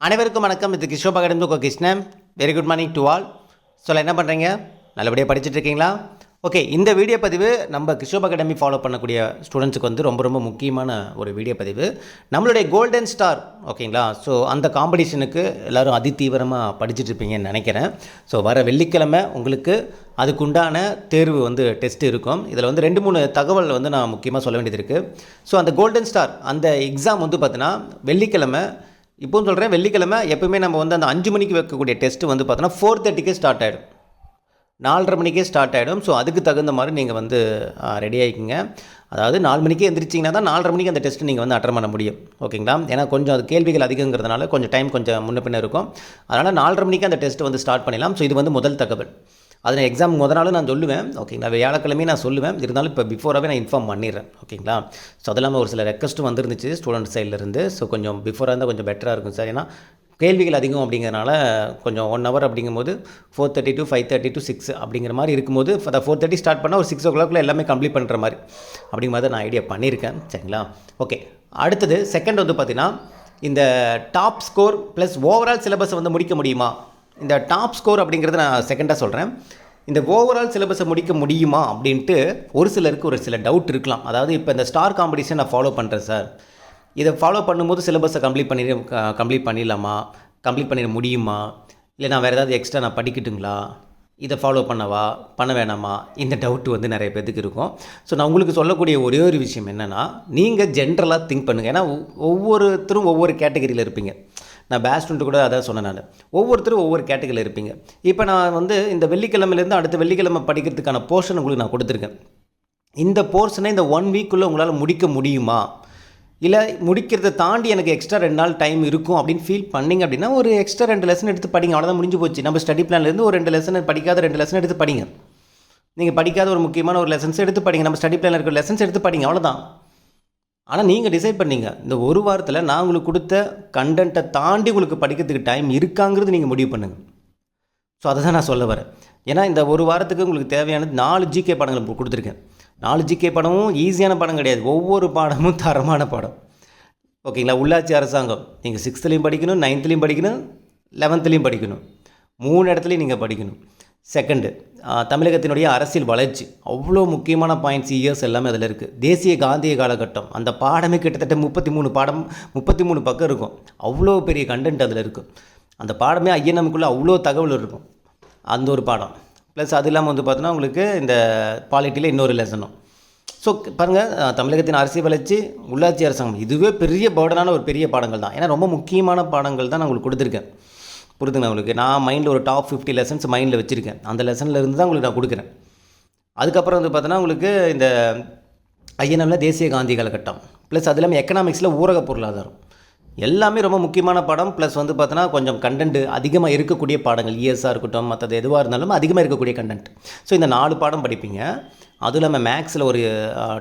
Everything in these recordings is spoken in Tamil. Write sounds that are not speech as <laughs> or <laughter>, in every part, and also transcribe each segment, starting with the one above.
அனைவருக்கும் வணக்கம். இது கிஷோ பகடம் கோ Krishnan. Very good morning to all சொல்ல என்ன பண்ணுறீங்க நல்லபடியாக படிச்சுட்டு இருக்கீங்களா ஓகே இந்த வீடியோ பதிவு நம்ம கிஷோப் அகாடமி ஃபாலோ பண்ணக்கூடிய ஸ்டூடெண்ட்ஸுக்கு வந்து ரொம்ப ரொம்ப முக்கியமான ஒரு வீடியோ பதிவு. நம்மளுடைய கோல்டன் ஸ்டார் ஓகேங்களா ஸோ அந்த காம்படிஷனுக்கு எல்லோரும் அதிதீவிரமாக படிச்சுட்டு இருப்பீங்கன்னு நினைக்கிறேன். ஸோ வர வெள்ளிக்கிழமை உங்களுக்கு அதுக்குண்டான தேர்வு வந்து டெஸ்ட் இருக்கும். இதில் வந்து ரெண்டு மூணு தகவல் வந்து நான் முக்கியமாக சொல்ல வேண்டியது இருக்குது ஸோ அந்த கோல்டன் ஸ்டார் அந்த எக்ஸாம் வந்து பார்த்தீங்கன்னா வெள்ளிக்கிழமை இப்போவும் சொல்கிறேன் வெள்ளிக்கிழமை எப்பவுமே நம்ம வந்து அந்த அஞ்சு மணிக்கு வைக்கக்கூடிய டெஸ்ட்டு வந்து பார்த்தோன்னா ஃபோர் தேர்ட்டிக்கே ஸ்டார்ட் ஆகிடும் நாலரை மணிக்கே ஸ்டார்ட் ஆகிடும் ஸோ அதுக்கு தகுந்த மாதிரி நீங்கள் வந்து ரெடி ஆகிக்கிங்க அதாவது நாலு மணிக்கே எந்திரிச்சிங்கன்னா தான் நாலரை மணிக்கு அந்த டெஸ்ட்டு நீங்கள் வந்து அட்டன் பண்ண முடியும். ஓகேங்களா ஏன்னா கொஞ்சம் அது கேள்விகள் அதிகங்கிறதுனால கொஞ்சம் டைம் கொஞ்சம் முன்ன பின்ன இருக்கும். அதனால் நாலரை மணிக்கு அந்த டெஸ்ட்டு வந்து ஸ்டார்ட் பண்ணிடலாம். ஸோ இது வந்து முதல் தகவல். அது நான் எக்ஸாம் முத நாள் நான் சொல்லுவேன் ஓகேங்களா வியாழக்கிழமையும் நான் சொல்லுவேன். இருந்தாலும் இப்போ பிஃபோராகவே நான் இன்ஃபார்ம் பண்ணிடுறேன் ஓகேங்களா ஸோ அது இல்லாமல் ஒரு சில ரெக்வஸ்ட்டும் வந்துருந்துச்சு ஸ்டூடெண்ட் சைட்லேருந்து ஸோ கொஞ்சம் பிஃபோராக இருந்தால் கொஞ்சம் பெட்டராக இருக்கும் சார் ஏன்னா கேள்விகள் அதிகம் அப்படிங்கிறனால கொஞ்சம் ஒன் ஹவர் அப்படிங்கும்போது four thirty to five thirty to six அப்படிங்கிற மாதிரி இருக்கும்போது அதை ஃபோர் தேர்ட்டி ஸ்டார்ட் பண்ணால் ஒரு சிக்ஸ் ஓ கிளாக்ல எல்லாமே கம்ப்ளீட் பண்ணுற மாதிரி அப்படிங்கிற மாதிரி நான் ஐடியா பண்ணியிருக்கேன் சரிங்களா? ஓகே அடுத்தது செகண்ட் வந்து பார்த்திங்கன்னா இந்த டாப் ஸ்கோர் ப்ளஸ் ஓவரால் சிலபஸை வந்து முடிக்க முடியுமா? இந்த டாப் ஸ்கோர் அப்படிங்கிறத நான் செகண்டாக சொல்கிறேன் இந்த ஓவரால் சிலபஸை முடிக்க முடியுமா அப்படின்ட்டு ஒரு சிலருக்கு ஒரு சில டவுட் இருக்கலாம். அதாவது இப்போ இந்த ஸ்டார் காம்படிஷன் நான் ஃபாலோ பண்ணுறேன் சார் இதை ஃபாலோ பண்ணும்போது சிலபஸை கம்ப்ளீட் பண்ணி கம்ப்ளீட் பண்ணிடலாமா? கம்ப்ளீட் பண்ணிட முடியுமா? இல்லை நான் வேறு ஏதாவது எக்ஸ்ட்ரா நான் படிக்கட்டுங்களா? இதை ஃபாலோ பண்ணவா? பண்ண வேணாமா? இந்த டவுட் வந்து நிறைய பேர்த்துக்கு இருக்கும். ஸோ நான் உங்களுக்கு சொல்லக்கூடிய ஒரே ஒரு விஷயம் என்னென்னா நீங்கள் ஜென்ரலாக திங்க் பண்ணுங்கள் ஏன்னா ஒவ்வொருத்தரும் ஒவ்வொரு கேட்டகரியில் இருப்பீங்க. நான் பேஸ்டுன்ட்டு கூட அதான் சொன்னேன் நான். ஒவ்வொருத்தரும் ஒவ்வொரு கேட்டகரியில் இருப்பீங்க. இப்போ நான் வந்து இந்த வெள்ளிக்கிழமையிலேருந்து அடுத்த வெள்ளிக்கிழமை படிக்கிறதுக்கான போர்ஷன் உங்களுக்கு நான் கொடுத்துருக்கேன். இந்த போர்ஷனை இந்த ஒன் வீக்குள்ளே உங்களால் முடிக்க முடியுமா? இல்லை முடிக்கிறத தாண்டி எனக்கு எக்ஸ்ட்ரா ரெண்டு நாள் டைம் இருக்கும் அப்படின்னு ஃபீல் பண்ணிங்க அப்படின்னா ஒரு எக்ஸ்ட்ரா ரெண்டு லெசன் எடுத்து படிங்க. அவ்வளோதான் முடிஞ்சு போச்சு. நம்ம ஸ்டடி பிளான்லேருந்து ஒரு ரெண்டு லெசன் படிக்காத ரெண்டு லெசன் எடுத்து படிங்க. நீங்கள் படிக்காத ஒரு முக்கியமான ஒரு லெசன்ஸ் எடுத்து படிங்க. நம்ம ஸ்டடி பிளானில் இருக்கிற லெசன்ஸ் எடுத்து படிங்க. அவ்வளோதான் ஆனால் நீங்கள் டிசைட் பண்ணீங்க. இந்த ஒரு வாரத்தில் நான் உங்களுக்கு கொடுத்த கண்டென்ட்டை தாண்டி உங்களுக்கு படிக்கிறதுக்கு டைம் இருக்காங்கிறது நீங்கள் முடிவு பண்ணுங்கள் ஸோ அதை தான் நான் சொல்ல வரேன். ஏன்னா இந்த ஒரு வாரத்துக்கு உங்களுக்கு தேவையானது நாலு ஜிகே படங்கள் கொடுத்துருக்கேன். நாலு ஜிகே படமும் ஈஸியான படம் கிடையாது. ஒவ்வொரு பாடமும் தரமான பாடம். ஓகேங்களா? உள்ளாட்சி அரசாங்கம். நீங்கள் சிக்ஸ்த்துலேயும் படிக்கணும் நைன்த்துலேயும் படிக்கணும் லெவன்த்துலேயும் படிக்கணும். மூணு இடத்துலையும் நீங்கள் படிக்கணும். செகண்டு தமிழகத்தினுடைய அரசியல் வளர்ச்சி. அவ்வளோ முக்கியமான பாயிண்ட்ஸ் இயர்ஸ் எல்லாமே அதில் இருக்குது தேசிய காந்திய காலகட்டம் அந்த பாடமே கிட்டத்தட்ட முப்பத்தி மூணு பாடம் முப்பத்தி மூணு பக்கம் இருக்கும். அவ்வளோ பெரிய கண்டென்ட் அதில் இருக்கும் அந்த பாடமே ஐஎன்எம்குள்ளே அவ்வளோ தகவல் இருக்கும். அந்த ஒரு பாடம். ப்ளஸ் அது இல்லாமல் வந்து பார்த்தோன்னா உங்களுக்கு இந்த பாலிட்டியில் இன்னொரு லெசனும் ஸோ பாருங்கள் தமிழகத்தின் அரசியல் வளர்ச்சி உள்ளாட்சி அரசாங்கம். இதுவே பெரிய பேர்டனான ஒரு பெரிய பாடங்கள் தான். ஏன்னா ரொம்ப முக்கியமான பாடங்கள் தான் நான் உங்களுக்கு கொடுத்துருக்கேன். புரிதுங்களா உங்களுக்கு? நான் மைண்டில் ஒரு டாப் ஃபிஃப்டி லெசன்ஸ் மைண்டில் வச்சுருக்கேன். அந்த லெசனில் இருந்து தான் உங்களுக்கு நான் கொடுக்குறேன். அதுக்கப்புறம் வந்து பார்த்தோன்னா உங்களுக்கு இந்த ஐஎன்எம்ல தேசிய காந்தி காலகட்டம். ப்ளஸ் அது இல்லாமல் எக்கனாமிக்ஸில் ஊரக பொருளாதாரம். எல்லாமே ரொம்ப முக்கியமான பாடம். ப்ளஸ் வந்து பார்த்தோன்னா கொஞ்சம் கண்டென்ட் அதிகமாக இருக்கக்கூடிய பாடங்கள். இஎஸ்ஆர் இருக்கட்டும் மற்றது எதுவாக இருந்தாலும் அதிகமாக இருக்கக்கூடிய கண்டென்ட் ஸோ இந்த நாலு பாடம் படிப்பீங்க. அதுவும் இல்லாமல் மேக்ஸில் ஒரு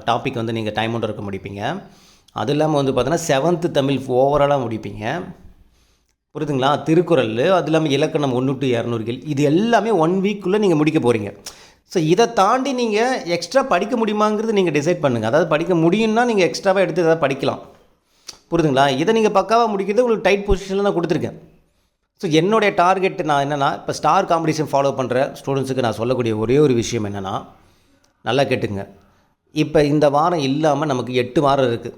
டாபிக் வந்து நீங்கள் டைம் ஒன்று இருக்க முடிப்பீங்க. அது இல்லாமல் வந்து பார்த்தோன்னா செவன்த்து தமிழ் ஓவராலாக முடிப்பீங்க. புரியுதுங்களா? திருக்குறள் அது இல்லாமல் இலக்கணம் ஒன்று டு இரநூறுகள் இது எல்லாமே ஒன் வீக்குள்ளே நீங்கள் முடிக்க போகிறீங்க ஸோ இதை தாண்டி நீங்கள் எக்ஸ்ட்ரா படிக்க முடியுமாங்கிறது நீங்கள் டிசைட் பண்ணுங்கள் அதாவது படிக்க முடியும்னா நீங்கள் எக்ஸ்ட்ராவாக எடுத்து எதாவது படிக்கலாம். புரியுதுங்களா? இதை நீங்கள் பக்காவாக முடிக்கிறது உங்களுக்கு டைட் பொசிஷனில் நான் கொடுத்துருக்கேன். ஸோ என்னுடைய டார்கெட் நான் என்னென்னா இப்போ ஸ்டார் காம்படிஷன் ஃபாலோ பண்ணுற ஸ்டூடெண்ட்ஸுக்கு நான் சொல்லக்கூடிய ஒரே ஒரு விஷயம் என்னென்னா நல்லா கேட்டுங்க. இப்போ இந்த வாரம் இல்லாமல் நமக்கு எட்டு வாரம் இருக்குது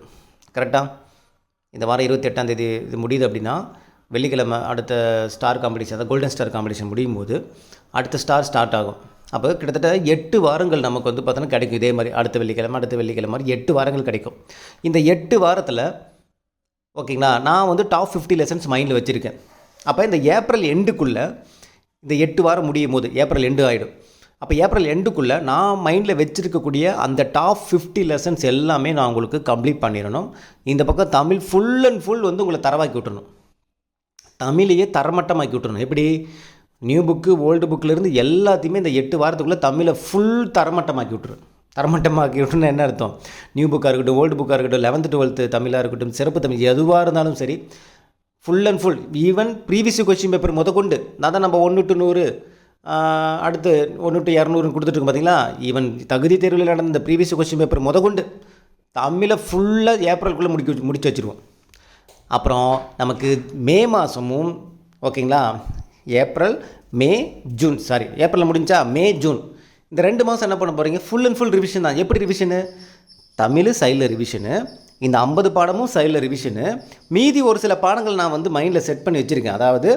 கரெக்டாக இந்த வாரம் இருபத்தி எட்டாம் தேதி இது முடியுது அப்படின்னா வெள்ளிக்கிழமை அடுத்த ஸ்டார் காம்படிஷன் அதாவது கோல்டன் ஸ்டார் காம்படிஷன் முடியும் போது அடுத்த ஸ்டார் ஸ்டார்ட் ஆகும். அப்போ கிட்டத்தட்ட எட்டு வாரங்கள் நமக்கு வந்து பார்த்தோன்னா கிடைக்கும். இதே மாதிரி அடுத்த வெள்ளிக்கிழமை அடுத்த வெள்ளிக்கிழமை மாதிரி எட்டு வாரங்கள் கிடைக்கும். இந்த எட்டு வாரத்தில் ஓகேங்களா நான் வந்து டாப் ஃபிஃப்டி லெசன்ஸ் மைண்டில் வச்சுருக்கேன். அப்போ இந்த ஏப்ரல் எண்டுக்குள்ளே இந்த எட்டு வாரம் முடியும் போது ஏப்ரல் எண்டு ஆகிடும் அப்போ ஏப்ரல் எண்டுக்குள்ளே நான் மைண்டில் வச்சுருக்கக்கூடிய அந்த டாப் ஃபிஃப்டி லெசன்ஸ் எல்லாமே நான் உங்களுக்கு கம்ப்ளீட் பண்ணிடணும். இந்த பக்கம் தமிழ் ஃபுல் அண்ட் ஃபுல் வந்து உங்களை தரவாக்கி விட்டுறணும். தமிழையே தரமட்டமாக்கி விட்டுறணும் எப்படி நியூ புக்கு ஓல்டு புக்கிலேருந்து எல்லாத்தையுமே இந்த எட்டு வாரத்துக்குள்ளே தமிழை ஃபுல் தரமட்டமாக்கி விட்டுரு தரமட்டமாக்கி விட்டுன்னு என்ன அர்த்தம்? நியூ புக்காக இருக்கட்டும் ஓல்டு புக்காக இருக்கட்டும் லெவன்த்து டுவெல்த்து தமிழாக இருக்கட்டும் சிறப்பு தமிழ் எதுவாக இருந்தாலும் சரி full and full even previous question paper முதற்கொண்டு நான் தான் நம்ம ஒன்று டு நூறு அடுத்து ஒன்று டு இரநூறுன்னு கொடுத்துட்ருக்கோம் பார்த்தீங்களா ஈவன் தகுதி தேர்வில் நடந்த இந்த ப்ரீவியஸ் கொஸ்டின் பேப்பர் முதற்கொண்டு தமிழை ஃபுல்லாக ஏப்ரலுக்குள்ளே முடிக்க முடிச்சு வச்சுருவோம். அப்புறம் நமக்கு மே மாதமும் ஓகேங்களா? ஏப்ரல் மே ஜூன் சாரி ஏப்ரலில் முடிஞ்சா மே ஜூன். இந்த ரெண்டு மாதம் என்ன பண்ண போகிறீங்க ஃபுல் அண்ட் ஃபுல் ரிவிஷன் தான். எப்படி ரிவிஷனு தமிழ் சைடில் ரிவிஷனு இந்த ஐம்பது பாடமும் சைடில் ரிவிஷனு மீதி ஒரு சில பாடங்கள் நான் வந்து மைண்டில் செட் பண்ணி வச்சுருக்கேன். அதாவது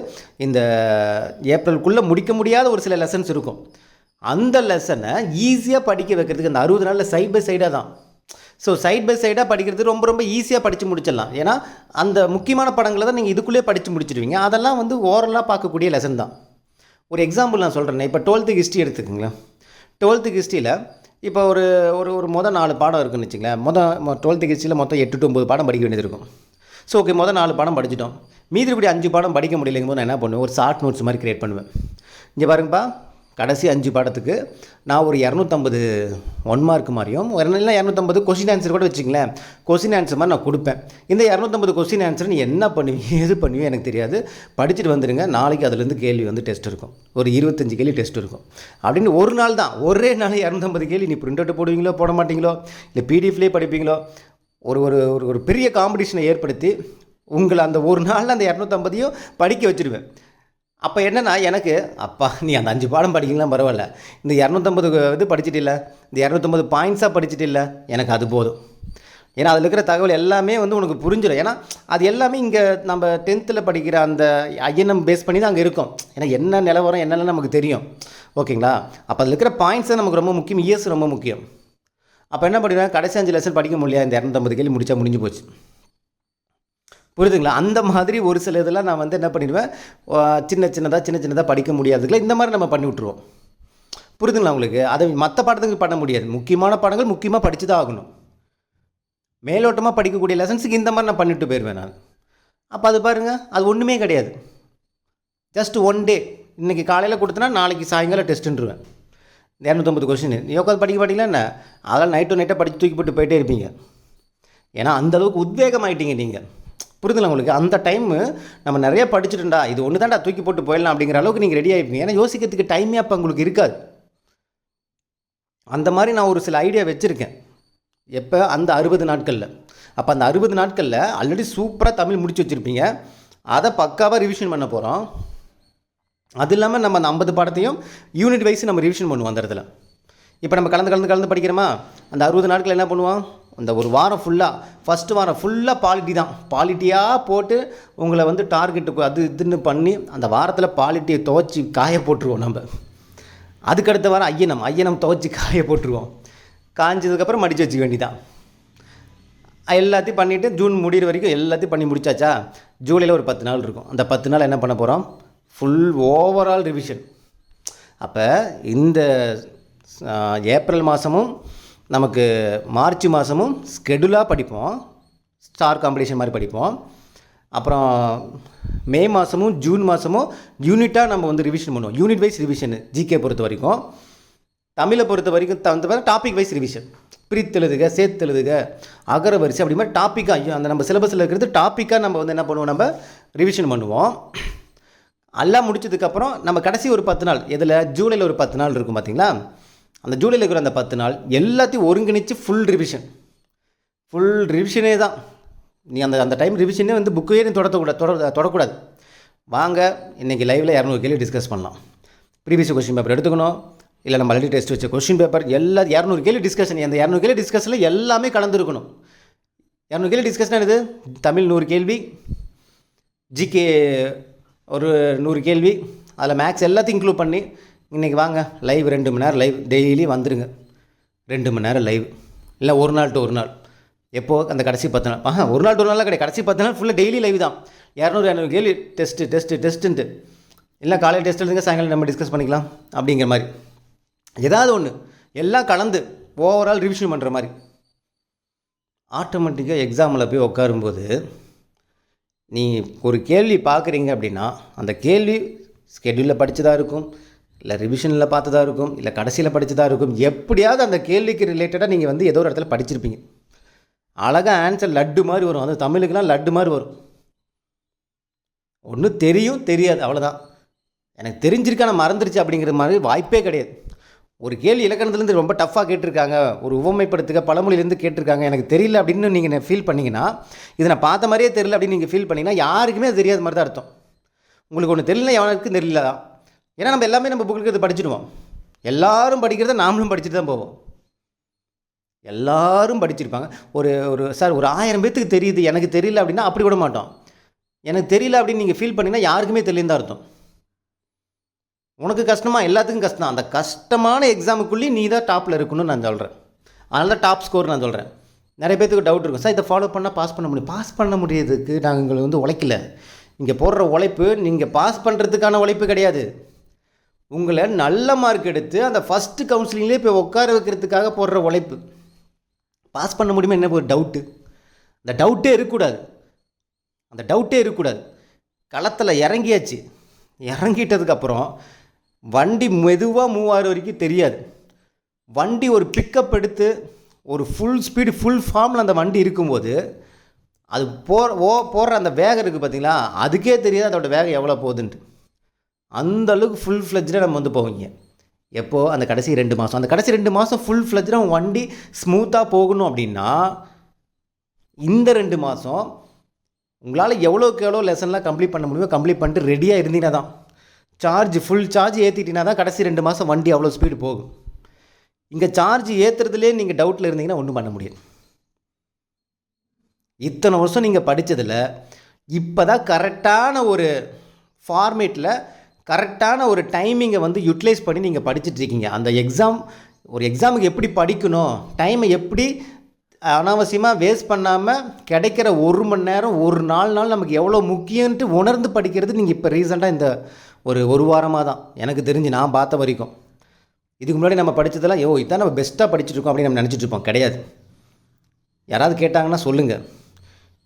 இந்த ஏப்ரலுக்குள்ளே முடிக்க முடியாத ஒரு சில லெசன்ஸ் இருக்கும். அந்த லெசனை ஈஸியாக படிக்க வைக்கிறதுக்கு அந்த அறுபது நாளில் சைட் பை சைடாக தான். ஸோ சைட் பை சைடாக படிக்கிறது ரொம்ப ரொம்ப ஈஸியாக படித்து முடிச்சிடலாம். ஏன்னா அந்த முக்கியமான படங்களை தான் நீங்கள் இதுக்குள்ளேயே படித்து முடிச்சிடுவீங்க. அதெல்லாம் வந்து ஓரலாக பார்க்கக்கூடிய லெசன் தான். ஒரு எக்ஸாம்பிள் நான் சொல்கிறேன் இப்போ டுவெல்த்து ஹிஸ்ட்ரி எடுத்துக்கோங்களேன். டுவெல்த்து ஹிஸ்ட்ரியில் இப்போ ஒரு ஒரு ஒரு மொதல் நாலு பாடம் இருக்குன்னு வச்சுங்களேன் மொதல் டுவெல்த்து ஹிஸ்ட்ரியில் மொத்தம் எட்டு டு ஒம்பது பாடம் படிக்க வேண்டியது இருக்கும். ஸோ ஓகே மொதல் நாலு பாடம் படிச்சிட்டோம். மீதி இப்படி அஞ்சு பாடம் படிக்க முடியலைங்கும் போது நான் என்ன பண்ணுவேன்? ஒரு ஷார்ட் நோட்ஸ் மாதிரி கிரியேட் பண்ணுவேன். இங்கே பாருங்கப்பா. கடைசி அஞ்சு பாடத்துக்கு நான் ஒரு இரநூத்தம்பது ஒன் மார்க் மாதிரியும் ஒரு இல்லை இரநூத்தம்பது கொஸ்டின் ஆன்சர் கூட வச்சுங்களேன் கொஸ்டின் ஆன்சர் மாதிரி நான் கொடுப்பேன். இந்த இரநூத்தம்பது கொஸ்டின் ஆன்சர் நீ என்ன பண்ணுவீங்க <laughs> எது பண்ணுவீங்க எனக்கு தெரியாது. படிச்சுட்டு வந்துடுங்க நாளைக்கு அதுலேருந்து கேள்வி வந்து டெஸ்ட் இருக்கும். ஒரு இருபத்தஞ்சு கேள்வி டெஸ்ட் இருக்கும். அப்படின்னு ஒரு நாள் தான் ஒரே நாள் இரநூத்தம்பது கேள்வி. நீ பிரிண்ட் அவுட் போடுவீங்களோ போட மாட்டீங்களோ இல்லை பிடிஎஃப்லேயே படிப்பீங்களோ ஒரு ஒரு ஒரு ஒரு பெரிய காம்படிஷனை ஏற்படுத்தி உங்களை அந்த ஒரு நாளில் அந்த இரநூத்தம்பதையும் படிக்க வச்சுருவேன். அப்போ என்னென்னா எனக்கு அப்பா நீ அந்த அஞ்சு பாடம் படிக்கலாம் பரவாயில்ல. இந்த இரநூத்தம்பது இது படிச்சுட்டு இல்லை இந்த இரநூத்தம்பது பாயிண்ட்ஸாக படிச்சுட்டு இல்லை எனக்கு அது போதும். ஏன்னா அதில் இருக்கிற தகவல் எல்லாமே வந்து உனக்கு புரிஞ்சிடும் ஏன்னா அது எல்லாமே இங்கே நம்ம டென்த்தில் படிக்கிற அந்த ஐஎன்எம் பேஸ் பண்ணி தான் அங்கே இருக்கும். ஏன்னா என்ன நிலவரம் என்னெல்லாம் நமக்கு தெரியும். ஓகேங்களா? அப்போ அதில் இருக்கிற பாயிண்ட்ஸ் தான் நமக்கு ரொம்ப முக்கியம். இயர்ஸ் ரொம்ப முக்கியம். அப்போ என்ன பண்ணிடுவேன் கடைசி அஞ்சு லெசன் படிக்க முடியல இந்த இரநூத்தம்பது கேள்வி முடிச்சா முடிஞ்சு போச்சு. புரியுதுங்களா அந்த மாதிரி ஒரு சில இதெல்லாம் நான் வந்து என்ன பண்ணிடுவேன் சின்ன சின்னதாக சின்ன சின்னதாக படிக்க முடியாதுங்களா? இந்த மாதிரி நம்ம பண்ணி விட்ருவோம் புரியுதுங்களா உங்களுக்கு? அதை மற்ற பாடத்துக்கு பண்ண முடியாது. முக்கியமான பாடங்கள் முக்கியமாக படித்து தான் ஆகணும் மேலோட்டமாக படிக்கக்கூடிய லெசன்ஸுக்கு இந்த மாதிரி நான் பண்ணிட்டு போயிடுவேன் நான். அப்போ அது பாருங்கள் அது ஒன்றுமே கிடையாது. ஜஸ்ட் ஒன் டே இன்றைக்கி காலையில் கொடுத்தனா நாளைக்கு சாயங்காலம் டெஸ்ட்டுருவேன் இரநூத்தம்பது கொஸ்டின் நீ உட்காந்து படிக்க மாட்டீங்களா என்ன? அதெல்லாம் நைட்டு நைட்டாக படித்து தூக்கி போட்டு போயிட்டே இருப்பீங்க. ஏன்னா அந்தளவுக்கு உத்வேகம் ஆகிட்டீங்க நீங்கள் புரியுதுங்களா உங்களுக்கு? அந்த டைமு நம்ம நிறைய படிச்சுட்டுண்டா இது ஒன்று தான்டா தூக்கி போட்டு போயிடலாம் அப்படிங்கிற அளவுக்கு நீங்கள் ரெடி ஆகிப்பீங்க ஏன்னா யோசிக்கிறதுக்கு டைமே அப்போ உங்களுக்கு இருக்காது. அந்த மாதிரி நான் ஒரு சில ஐடியா வச்சுருக்கேன். எப்போ? அந்த அறுபது நாட்களில். அப்போ அந்த அறுபது நாட்களில் ஆல்ரெடி சூப்பராக தமிழ் முடிச்சு வச்சுருப்பீங்க. அதை பக்காவாக ரிவிஷன் பண்ண போகிறோம் அது இல்லாமல் நம்ம அந்த ஐம்பது பாடத்தையும் யூனிட் வைஸ் நம்ம ரிவிஷன் பண்ணுவோம் அந்த இடத்துல. இப்போ நம்ம கலந்து கலந்து கலந்து படிக்கிறோமா? அந்த அறுபது நாட்கள் என்ன பண்ணுவோம்? அந்த ஒரு வாரம் ஃபுல்லாக ஃபஸ்ட்டு வாரம் ஃபுல்லாக பாலிட்டி தான். பாலிட்டியாக போட்டு உங்களை வந்து டார்கெட்டுக்கு அது இதுன்னு பண்ணி அந்த வாரத்தில் பாலிட்டியை துவச்சி காய போட்டுருவோம் நம்ம. அதுக்கடுத்த வாரம் ஐயனம் ஐயனம் துவச்சி காய போட்டுருவோம். காஞ்சதுக்கப்புறம் மடித்து வச்சுக்க வேண்டிதான் எல்லாத்தையும் பண்ணிவிட்டு ஜூன் முடிகிற வரைக்கும் எல்லாத்தையும் பண்ணி முடிச்சாச்சா? ஜூலையில் ஒரு பத்து நாள் இருக்கும். அந்த பத்து நாள் என்ன பண்ண போகிறோம் ஃபுல் ஓவரால் ரிவிஷன் அப்போ இந்த ஏப்ரல் மாதமும் நமக்கு மார்ச் மாதமும் ஸ்கெடியூலாக படிப்போம். ஸ்டார் காம்படிஷன் மாதிரி படிப்போம். அப்புறம் மே மாதமும் ஜூன் மாதமும் யூனிட்டாக நம்ம வந்து ரிவிஷன் பண்ணுவோம். யூனிட் வைஸ் ரிவிஷனு ஜிகே பொறுத்த வரைக்கும். தமிழை பொறுத்த வரைக்கும் தகுந்த டாபிக் வைஸ் ரிவிஷன் பிரித்து எழுதுக சேர்த்து எழுதுக அகர வரிசை அப்படி மாதிரி டாப்பிக்காக அந்த நம்ம சிலபஸில் இருக்கிறது டாப்பிக்காக நம்ம வந்து என்ன பண்ணுவோம்? நம்ம ரிவிஷன் பண்ணுவோம். எல்லாம் முடிச்சதுக்கப்புறம் நம்ம கடைசி ஒரு பத்து நாள் இதில் ஜூலையில் ஒரு பத்து நாள் இருக்கும் பார்த்தீங்களா அந்த ஜூலையில் இருக்கிற அந்த பத்து நாள் எல்லாத்தையும் ஒருங்கிணைச்சு ஃபுல் ரிவிஷன் ஃபுல் ரிவிஷனே தான். நீ அந்த அந்த டைம் ரிவிஷனே வந்து புக்கையே நீ தொடக்கூடாது தொட தொடக்கூடாது. வாங்க இன்றைக்கி லைவில் இரநூறு கேள்வி டிஸ்கஸ் பண்ணலாம். ப்ரீவியஸ் கொஸ்டின் பேப்பர் எடுத்துக்கணும். இல்லை நம்ம ஆல்ரெடி டெஸ்ட் வச்ச கொஸ்டின் பேப்பர் எல்லா இரநூறு கேள்வி டிஸ்கஷன் அந்த இரநூறு கேள்வி டிஸ்கஷனில் எல்லாமே கலந்துருக்கணும். இரநூறு கேள்வி டிஸ்கஷன் இது தமிழ் நூறு கேள்வி ஜிகே ஒரு நூறு கேள்வி அதில் மேக்ஸ் எல்லாத்தையும் இன்க்ளூட் பண்ணி இன்றைக்கி வாங்க லைவ் ரெண்டு மணி நேரம் லைவ் டெய்லி வந்துடுங்க ரெண்டு மணி நேரம் லைவ் இல்லை ஒரு நாள் டு ஒரு நாள். எப்போ? அந்த கடைசி பத்து நாள். ஆஹா ஒரு நாள் டு ஒரு நாள் கிடையாது. கடைசி பத்து நாள் ஃபுல்லாக டெய்லி லைவ் தான். இரநூறு இரநூறு கேள்வி. டெஸ்ட்டு டெஸ்ட்டு டெஸ்ட்டுன்ட்டு இல்லை காலையில் டெஸ்ட் எழுதுங்க சாயங்காலம் நம்ம டிஸ்கஸ் பண்ணிக்கலாம். அப்படிங்கிற மாதிரி. ஏதாவது ஒன்று எல்லாம் கலந்து ஓவரால் ரிவிஷன் பண்ணுற மாதிரி. ஆட்டோமேட்டிக்காக எக்ஸாமில் போய் உட்காரும்போது நீ ஒரு கேள்வி பார்க்குறீங்க அப்படின்னா அந்த கேள்வி ஸ்கெடியூலில் படித்ததா இருக்கும். இல்லை ரிவிஷனில் பார்த்ததா இருக்கும் இல்லை கடைசியில் படித்ததா இருக்கும். எப்படியாவது அந்த கேள்விக்கு ரிலேட்டடாக நீங்கள் வந்து ஏதோ ஒரு இடத்துல படிச்சிருப்பீங்க. அழகாக ஆன்சர் லட்டு மாதிரி வரும். அது தமிழுக்குலாம் லட்டு மாதிரி வரும். ஒன்று தெரியும் தெரியாது அவ்வளோதான் எனக்கு தெரிஞ்சிருக்கா நான் மறந்துருச்சு அப்படிங்கிற மாதிரி வாய்ப்பே கிடையாது. ஒரு கேள்வி இலக்கணத்துலேருந்து ரொம்ப டஃப்பாக கேட்டிருக்காங்க ஒரு உவமைப்படுத்துக பழமொழியிலேருந்து கேட்டிருக்காங்க எனக்கு தெரியல அப்படின்னு நீங்கள் ஃபீல் பண்ணிங்கன்னா இதை நான் பார்த்த மாதிரியே தெரியல அப்படின்னு நீங்கள் ஃபீல் பண்ணிங்கன்னா யாருக்குமே அது தெரியாத மாதிரி தான் அர்த்தம். உங்களுக்கு ஒன்று தெரியல எவனுக்கும் தெரியல தான் ஏன்னா நம்ம எல்லாமே நம்ம புக்கில் இருக்கிறது படிச்சிடுவோம். எல்லாரும் படிக்கிறத நாமளும் படிச்சுட்டு தான் போவோம். எல்லாரும் படிச்சிருப்பாங்க. ஒரு ஒரு சார் ஒரு ஆயிரம் பேத்துக்கு தெரியுது. எனக்கு தெரியல அப்படின்னா அப்படி விட மாட்டோம். எனக்கு தெரியல அப்படின்னு நீங்கள் ஃபீல் பண்ணீங்கன்னா யாருக்குமே தெரியல தான் அர்த்தம். உனக்கு கஷ்டமா? எல்லாத்துக்கும் கஷ்டம். அந்த கஷ்டமான எக்ஸாமுக்குள்ளேயும் நீ தான் டாப்பில் இருக்கணும்னு நான் சொல்கிறேன் அதனால தான் டாப் ஸ்கோர் நான் சொல்கிறேன் நிறைய பேத்துக்கு டவுட் இருக்கும். சார் இதை ஃபாலோ பண்ணால் பாஸ் பண்ண முடியும். பாஸ் பண்ண முடியறதுக்கு நாங்கள் வந்து உழைக்கல. இங்கே போடுற உழைப்பு நீங்கள் பாஸ் பண்ணுறதுக்கான உழைப்பு கிடையாது. உங்களை நல்ல மார்க் எடுத்து அந்த ஃபஸ்ட்டு கவுன்சிலிங்லேயே போய் உட்கார வைக்கிறதுக்காக போடுற உழைப்பு. பாஸ் பண்ண முடியுமா என்ன ஒரு டவுட்டு அந்த டவுட்டே இருக்கக்கூடாது. அந்த டவுட்டே இருக்கக்கூடாது. களத்தில் இறங்கியாச்சு. இறங்கிட்டதுக்கப்புறம் வண்டி மெதுவாக மூவ் ஆகிற வரைக்கும் தெரியாது. வண்டி ஒரு பிக்கப் எடுத்து ஒரு ஃபுல் ஸ்பீடு ஃபுல் ஃபார்மில் அந்த வண்டி இருக்கும்போது அது போகிற ஓ போடுற அந்த வேகம் இருக்குது பார்த்தீங்களா அதுக்கே தெரியாது அதோட வேகம் எவ்வளோ போகுதுன்ட்டு. அந்த அளவுக்கு ஃபுல் ஃப்ளெஜ்டாக நம்ம வந்து போவீங்க. எப்போது அந்த கடைசி ரெண்டு மாதம் அந்த கடைசி ரெண்டு மாதம் ஃபுல் ஃப்ளெஜ்டாக வண்டி ஸ்மூத்தாக போகணும் அப்படின்னா இந்த ரெண்டு மாதம் உங்களால் எவ்வளோக்கு எவ்வளோ லெசன்லாம் கம்ப்ளீட் பண்ண முடியுமோ கம்ப்ளீட் பண்ணிட்டு ரெடியாக இருந்தீங்கன்னா தான். சார்ஜ் ஃபுல் சார்ஜ் ஏற்றிட்டினா தான் கடைசி ரெண்டு மாதம் வண்டி அவ்வளோ ஸ்பீடு போகும். இங்கே சார்ஜ் ஏற்றுறதுலே நீங்கள் டவுட்டில் இருந்தீங்கன்னா ஒன்றும் பண்ண முடியாது. இத்தனை வருஷம் நீங்கள் படித்ததில் இப்போ தான் கரெக்டான ஒரு ஃபார்மேட்டில் கரெக்டான ஒரு டைமிங்கை வந்து யூட்டிலைஸ் பண்ணி நீங்கள் படிச்சுட்ருக்கீங்க அந்த எக்ஸாம் ஒரு எக்ஸாமுக்கு எப்படி படிக்கணும் டைமை எப்படி அனாவசியமாக வேஸ்ட் பண்ணாமல் கிடைக்கிற ஒரு மணி நேரம் ஒரு நாலு நாள் நமக்கு எவ்வளோ முக்கியன்ட்டு உணர்ந்து படிக்கிறது நீங்கள் இப்போ ரீசெண்டாக இந்த ஒரு ஒரு வாரமாக தான். எனக்கு தெரிஞ்சு நான் பார்த்த வரைக்கும். இதுக்கு முன்னாடி நம்ம படித்ததெல்லாம் யோ இதான் நம்ம பெஸ்ட்டாக படிச்சுட்ருக்கோம் அப்படின்னு நம்ம நினச்சிட்ருப்போம் கிடையாது. யாராவது கேட்டாங்கன்னா சொல்லுங்கள்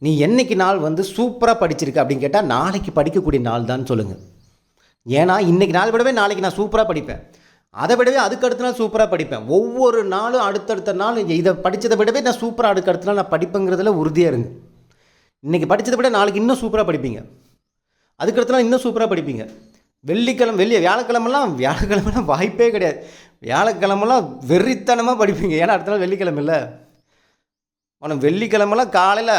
நீ என்னைக்கு நாள் வந்து சூப்பராக படிச்சிருக்க? அப்படின்னு கேட்டால் நாளைக்கு படிக்கக்கூடிய நாள் தான் சொல்லுங்கள் ஏன்னா இன்றைக்கி நாள் விடவே நாளைக்கு நான் சூப்பராக படிப்பேன். அதை விடவே அதுக்கு அடுத்த நாள் சூப்பராக படிப்பேன். ஒவ்வொரு நாளும் அடுத்தடுத்த நாள் இதை படித்ததை விடவே நான் சூப்பராக அடுக்கு அடுத்த நாள் நான் படிப்பேங்கிறதுல உறுதியாக இருங்க. இன்றைக்கி படித்ததை விட நாளைக்கு இன்னும் சூப்பராக படிப்பீங்க. அதுக்கடுத்த நாள் இன்னும் சூப்பராக படிப்பீங்க. வெள்ளிக்கிழமை வெள்ளி வியாழக்கிழமெல்லாம் வியாழக்கிழமெல்லாம் வாய்ப்பே கிடையாது. வியாழக்கிழமெல்லாம் வெறித்தனமாக படிப்பீங்க. ஏன்னா அடுத்த நாள் வெள்ளிக்கிழமை இல்லை. ஆனால் வெள்ளிக்கிழமெல்லாம் காலையில்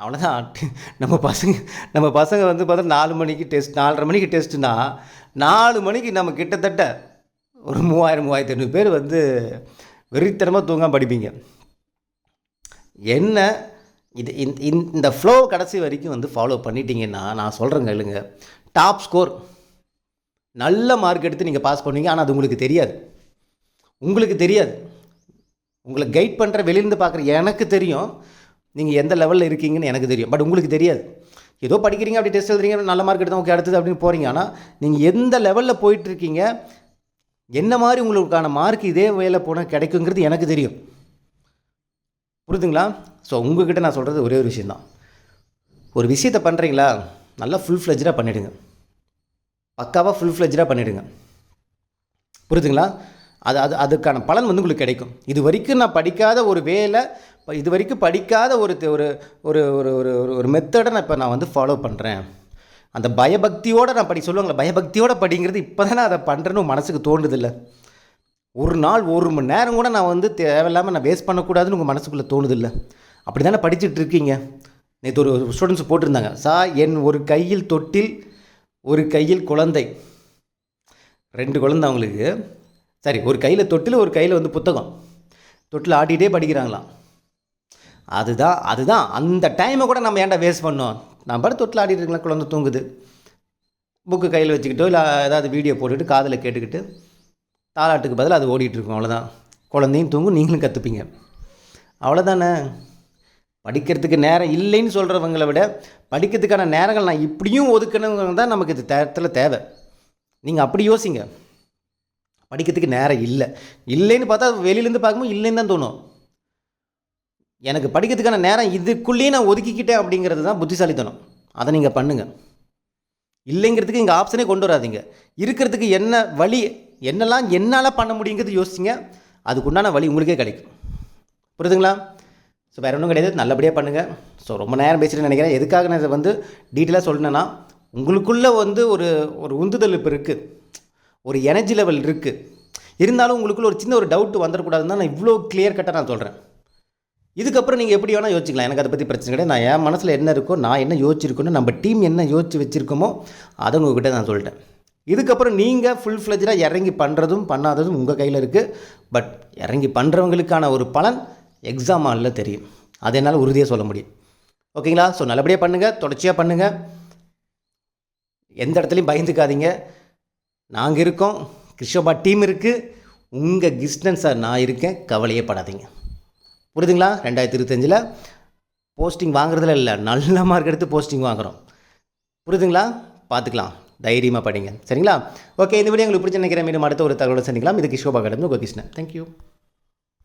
அவ்வளோதான் நம்ம பசங்க நம்ம பசங்க வந்து பார்த்தா நாலு மணிக்கு டெஸ்ட் நாலரை மணிக்கு டெஸ்ட்டுனா நாலு மணிக்கு நம்ம கிட்டத்தட்ட ஒரு மூவாயிரம் மூவாயிரத்தி ஐநூறு பேர் வந்து வெறித்தனமாக தூங்காம படிப்பீங்க. என்ன இது இந்த- இந்த- இந்த ஃப்ளோ கடைசி வரைக்கும் வந்து ஃபாலோ பண்ணிட்டீங்கன்னா நான் சொல்கிறேங்க இல்லைங்க டாப் ஸ்கோர் நல்ல மார்க் எடுத்து நீங்கள் பாஸ் பண்ணுவீங்க. ஆனால் அது உங்களுக்கு தெரியாது. உங்களுக்கு தெரியாது. உங்களை கைட் பண்ணுற வெளியிருந்து பார்க்குற எனக்கு தெரியும். நீங்கள் எந்த லெவலில் இருக்கீங்கன்னு எனக்கு தெரியும். பட் உங்களுக்கு தெரியாது. ஏதோ படிக்கிறீங்க அப்படி டெஸ்ட் எழுதுறீங்க நல்ல மார்க் எடுத்தா ஓகே அடுத்தது அப்படின்னு போகிறீங்க ஆனால் நீங்கள் எந்த லெவலில் போயிட்டுருக்கீங்க என்ன மாதிரி உங்களுக்கான மார்க் இதே வேலை போனால் கிடைக்குங்கிறது எனக்கு தெரியும். புரிதுங்களா ஸோ உங்ககிட்ட நான் சொல்கிறது ஒரே ஒரு விஷயந்தான் ஒரு விஷயத்தை பண்ணுறீங்களா நல்லா ஃபுல் ஃப்ளெஜ்டாக பண்ணிவிடுங்க பக்காவாக ஃபுல் ஃப்ளெஜ்டாக பண்ணிவிடுங்க புரிதுங்களா அது அது அதுக்கான பலன் வந்து உங்களுக்கு கிடைக்கும். இது வரைக்கும் நான் படிக்காத ஒரு வேலை இப்போ இது வரைக்கும் படிக்காத ஒரு ஒரு ஒரு ஒரு ஒரு ஒரு- ஒரு மெத்தடை நான் இப்போ நான் வந்து ஃபாலோ பண்ணுறேன் அந்த பயபக்தியோடு நான் படி சொல்லுவாங்களே பயபக்தியோடு படிங்கிறது இப்போ தானே அதை பண்ணுறேன்னு மனசுக்கு தோணுதில்ல. ஒரு நாள் ஒரு மணி நேரம் கூட நான் வந்து தேவையில்லாமல் நான் வேஸ்ட் பண்ணக்கூடாதுன்னு உங்கள் மனசுக்குள்ளே தோணுதில்ல. அப்படி தானே படிச்சுட்டு இருக்கீங்க? நேற்று ஒரு ஸ்டூடெண்ட்ஸ் போட்டிருந்தாங்க. சா என் ஒரு கையில் தொட்டில் ஒரு கையில் குழந்தை. ரெண்டு குழந்தை அவங்களுக்கு. சரி ஒரு கையில் தொட்டில் ஒரு கையில் வந்து புத்தகம். தொட்டில் ஆட்டிகிட்டே படிக்கிறாங்களாம். அதுதான் அதுதான். அந்த டைமை கூட நம்ம ஏன்டா வேஸ்ட் பண்ணோம்? நம்ம பாட்டு தொட்டில் ஆடிட்டு இருக்கலாம் குழந்தை தூங்குது. புக்கு கையில் வச்சுக்கிட்டோ இல்லை ஏதாவது வீடியோ போட்டுக்கிட்டு காதில் கேட்டுக்கிட்டு தாலாட்டுக்கு பதில் அது ஓடிட்டுருக்கும் அவ்வளோதான் குழந்தையும் தூங்கும் நீங்களும் கற்றுப்பீங்க அவ்வளோதானே படிக்கிறதுக்கு நேரம் இல்லைன்னு சொல்கிறவங்களை விட படிக்கிறதுக்கான நேரங்கள் நான் இப்படியும் ஒதுக்கணுங்கிறது தான் நமக்கு இது தேரத்தில் தேவை. நீங்கள் அப்படி யோசிங்க. படிக்கிறதுக்கு நேரம் இல்லை. இல்லைன்னு பார்த்தா வெளியிலேருந்து பார்க்கும்போது இல்லைன்னு தான் தோணும். எனக்கு படிக்கிறதுக்கான நேரம் இதுக்குள்ளேயே நான் ஒதுக்கிக்கிட்டேன் அப்படிங்கிறது தான் புத்திசாலித்தனம். அதை நீங்கள் பண்ணுங்கள் இல்லைங்கிறதுக்கு இங்கே ஆப்ஷனே கொண்டு வராதீங்க. இருக்கிறதுக்கு என்ன வழி என்னெல்லாம் என்னால் பண்ண முடியுங்கிறது யோசிச்சிங்க அதுக்குண்டான வழி உங்களுக்கே கிடைக்கும். புரியுதுங்களா? ஸோ வேறு ஒன்றும் கிடையாது. நல்லபடியாக பண்ணுங்கள் ஸோ ரொம்ப நேரம் பேசிட்டு நினைக்கிறேன். எதுக்காக நான் இதை வந்து டீட்டெயிலாக சொல்லணுன்னா உங்களுக்குள்ளே வந்து ஒரு ஒரு உந்துதல் இப்போ இருக்குது ஒரு எனர்ஜி லெவல் இருக்குது இருந்தாலும் உங்களுக்குள்ள ஒரு சின்ன ஒரு டவுட் வந்துடக்கூடாதுன்னு தான் நான் இவ்வளோ கிளியர் கட்டாக நான் சொல்கிறேன் இதுக்கப்புறம் நீங்கள் எப்படி வேணால் யோசிக்கலாம் எனக்கு அதை பற்றி பிரச்சனை கிடையாது. நான் என் மனசில் என்ன இருக்கோ நான் என்ன யோசிச்சிருக்கோனோ நம்ம டீம் என்ன யோசிச்சு வச்சுருக்கோமோ அதை உங்ககிட்ட நான் சொல்லிட்டேன். இதுக்கப்புறம் நீங்கள் ஃபுல் ஃப்ளெஜாக இறங்கி பண்ணுறதும் பண்ணாததும் உங்கள் கையில் இருக்குது பட் இறங்கி பண்ணுறவங்களுக்கான ஒரு பலன் எக்ஸாம் ஹாலில் தெரியும். அதை என்னால் உறுதியாக சொல்ல முடியும். ஓகேங்களா ஸோ நல்லபடியாக பண்ணுங்கள் தொடர்ச்சியாக பண்ணுங்கள் எந்த இடத்துலையும் பயந்துக்காதீங்க. நாங்கள் இருக்கோம். கிருஷ்ணபா டீம் இருக்குது உங்கள் கிருஷ்ணன் சார் நான் இருக்கேன். கவலையே படாதீங்க. புரியுதுங்களா ரெண்டாயிரத்தி இருபத்தஞ்சில் போஸ்டிங் வாங்குறதுல இல்லை. நல்ல மார்க் எடுத்து போஸ்டிங் வாங்குகிறோம் புரியுதுங்களா பார்த்துக்கலாம் தைரியமாக படிங்க. சரிங்களா? ஓகே இந்த வீடியோ உங்களுக்கு பிடிச்ச நினைக்கிறேன். மீண்டும் அடுத்த ஒரு தகவலை சந்திக்கலாம். இது கிஷோபா கடந்து கோகிருஷ்ணன் தேங்க்யூ